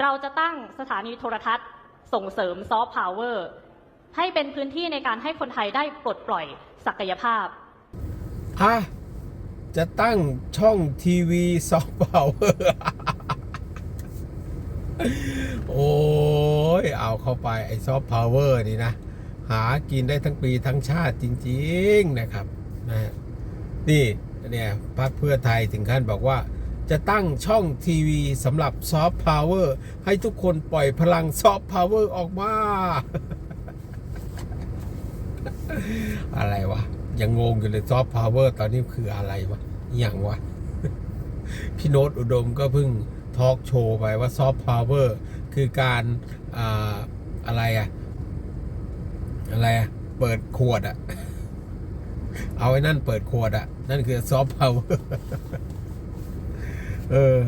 เราจะตั้งสถานีโทรทัศน์ส่งเสริมซอฟต์พาวเวอร์ให้เป็นพื้นที่ในการให้คนไทยได้ปลดปล่อยศักยภาพอะจะตั้งช่องทีวีซอฟต์พาวเวอร์ โอ้ย เอาเข้าไปไอ้ซอฟต์พาวเวอร์นี่นะ หากินได้ทั้งปีทั้งชาติจริง ๆ นะครับนะฮะนี่เนี่ยพรรคเพื่อไทยถึงขั้นบอกว่า จะตั้งช่องทีวีสำหรับซอฟต์พาวเวอร์ให้ทุกคนปล่อยพลังซอฟต์พาวเวอร์ออกมา อะไรวะ ยังงงอยู่เลยซอฟต์พาวเวอร์ตอนนี้คืออะไรวะอย่างวะ พี่โน้ตอุดมก็เพิ่งทอล์กโชว์ไปว่าซอฟต์พาวเวอร์คือการอาอะไรอะอะไรอะเปิดขวดอะเอาไอ้นั่นเปิดขวดอะนั่นคือซอฟต์พาวเวอร์ เออ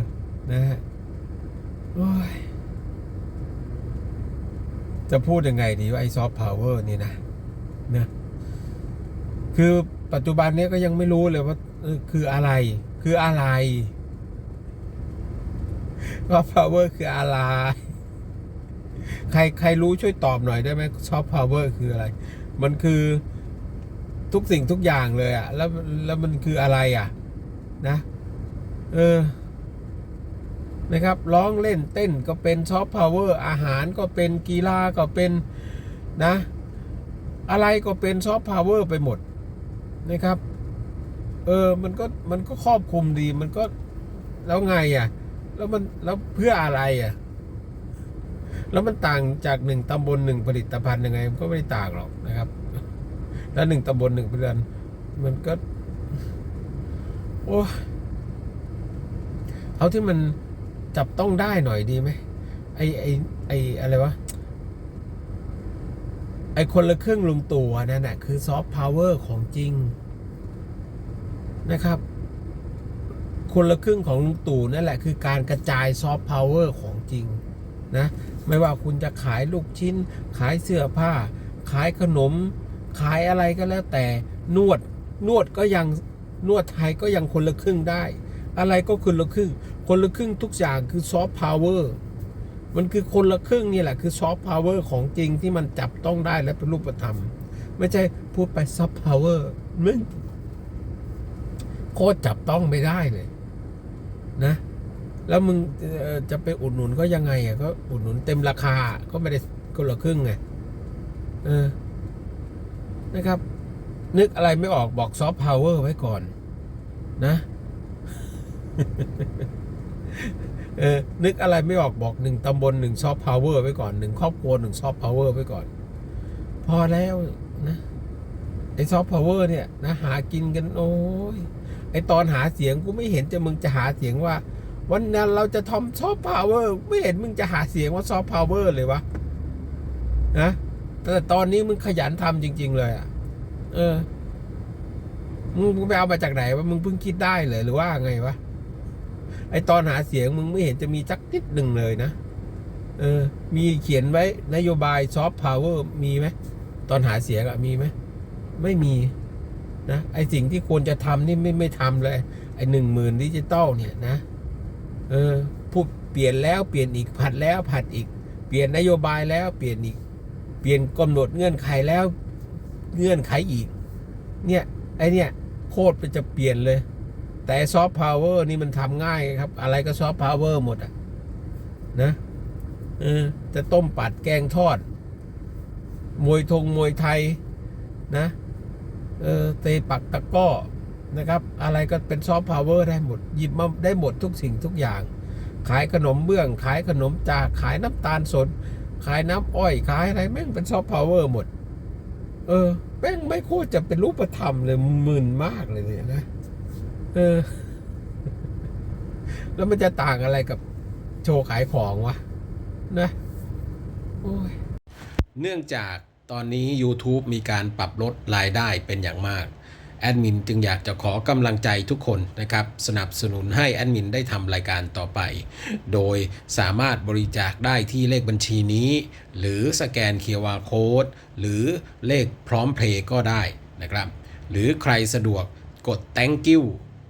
นะฮะจะพูดยังไงดีว่าไอ้ซอฟต์พาวเวอร์นี่นะนะ คือปัจจุบันนี้ก็ยังไม่รู้เลยว่าคืออะไร คืออะไรว่า power คืออะไร ใครใครรู้ช่วยตอบหน่อยได้ไหมซอฟต์พาวเวอร์คืออะไร มันคือทุกสิ่งทุกอย่างเลยอะแล้วแล้วมันคืออะไรอะนะ เออ นะครับร้องเล่นเต้นก็เป็นซอฟต์พาวเวอร์อาหารก็เป็นกีฬาก็เป็นนะอะไรก็เป็นซอฟต์พาวเวอร์ไปหมดนะครับเออมันก็มันก็ครอบคลุมดีมันก็แล้วไงอะแล้วมันแล้วเพื่ออะไรอะแล้วมันต่างจากหนึ่งตำบลหนึ่งผลิตภัณฑ์ยังไงมันก็ไม่ได้ต่างหรอกนะครับ แล้วหนึ่งตำบลหนึ่งผลิตภัณฑ์มันก็ โอ้เอาที่มัน จับต้องได้หน่อยดีไหมไอไอไออะไรวะไอคนละครึ่งลุงตู่อันนั่นแหะคือซอฟต์พาวเวอร์ของจริงนะครับ คนละครึ่งของลุงตู่นั่นแหละคือการกระจายซอฟต์พาวเวอร์ของจริงนะไม่ว่าคุณจะขายลูกชิ้น ขายเสื้อผ้า ขายขนม ขายอะไรก็แล้วแต่นวดนวดก็ยังนวดไทยก็ยังคนละครึ่งได้ อะไรก็คนละครึ่ง คนละครึ่งทุกอย่างคือซอฟต์พาวเวอร์มันคือคนละครึ่งนี่แหละคือซอฟต์พาวเวอร์ของจริงที่มันจับต้องได้และเป็นรูปธรรม ไม่ใช่พูดไปซอฟต์พาวเวอร์มันโคตรจับต้องไม่ได้เลย นะ แล้วมึงจะไปอุดหนุนก็ยังไงอะก็อุดหนุนเต็มราคาก็ไม่ได้คนละครึ่งไงเออนะครับ นึกอะไรไม่ออกบอกซอฟต์พาวเวอร์ไว้ก่อน นะ เออนึกอะไรไม่ออกบอกหนึ่งตำบลหนึ่งซอฟต์พาวเวอร์ไว้ก่อนหนึ่งครอบครัวหนึ่งซอฟต์พาวเวอร์ไว้ก่อน พอแล้วนะไอซอฟต์พาวเวอร์เนี่ยนะหากินกันโอ้ยไอตอนหาเสียงกูไม่เห็นจะมึงจะหาเสียงว่า วันนั้นเราจะทำซอฟต์พาวเวอร์ไม่เห็นมึงจะหาเสียงว่าซอฟต์พาวเวอร์เลยวะนะแต่ตอนนี้มึงขยันทำจริง ๆ เลยอะ เออมึงไปเอามาจากไหนวะมึงเพิ่งคิดได้เลยหรือว่าไงวะ ไอตอนหาเสียงมึงไม่เห็นจะมีสักนิดหนึ่งเลยนะ เออ มีเขียนไว้นโยบายซอฟต์พาวเวอร์มีไหมตอนหาเสียงอะมีไหมไม่มีนะไอสิ่งที่ควรจะทำนี่ไม่ไม่ทำเลย ไอหนึ่งหมื่นดิจิตอลเนี่ยนะ เออพูดเปลี่ยนแล้วเปลี่ยนอีกผัดแล้วผัดอีก เปลี่ยนนโยบายแล้วเปลี่ยนอีก เปลี่ยนกำหนดเงื่อนไขแล้ว เงื่อนไขอีก เนี่ยไอเนี่ยโคตรไปจะเปลี่ยนเลย แต่ซอฟต์พาวเวอร์นี่มันทำง่ายครับ อะไรก็ซอฟต์พาวเวอร์หมดอะนะเออจะต้มปัดแกงทอด มวยทงมวยไทยนะเออเตะปักตะก้อนะครับ อะไรก็เป็นซอฟต์พาวเวอร์ได้หมด หยิบมาได้หมดทุกสิ่งทุกอย่าง ขายขนมเบื้อง ขายขนมจากขายน้ำตาลสด ขายน้ำอ้อย ขายอะไรแม่งเป็นซอฟต์พาวเวอร์หมด เออ แม่งไม่โคตรจะเป็นรูปธรรมเลยมึนมากเลยเนี่ยนะ เออ แล้วมันจะต่างอะไรกับโชว์ขายของวะ นะโอ้ยเนื่องจากตอนนี้ YouTube มีการปรับลดรายได้เป็นอย่างมาก แอดมินจึงอยากจะขอกำลังใจทุกคนนะครับ สนับสนุนให้แอดมินได้ทำรายการต่อไป โดยสามารถบริจาคได้ที่เลขบัญชีนี้ หรือสแกน QR Code หรือเลขพร้อมเพลย์ก็ได้นะครับ หรือใครสะดวกกด thank you